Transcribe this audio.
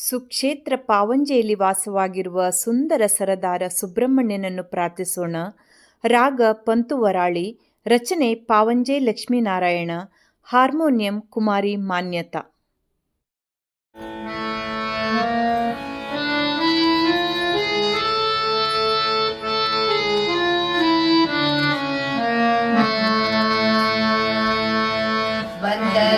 ಸುಕ್ಷೇತ್ರ ಪಾವಂಜೆಯಲ್ಲಿ ವಾಸವಾಗಿರುವ ಸುಂದರ ಸರದಾರ ಸುಬ್ರಹ್ಮಣ್ಯನನ್ನು ಪ್ರಾರ್ಥಿಸೋಣ. ರಾಗ ಪಂತುವರಾಳಿ ರಚನೆ ಪಾವಂಜೆ ಲಕ್ಷ್ಮೀನಾರಾಯಣ, ಹಾರ್ಮೋನಿಯಂ ಕುಮಾರಿ ಮಾನ್ಯತಾ. ಬಂದ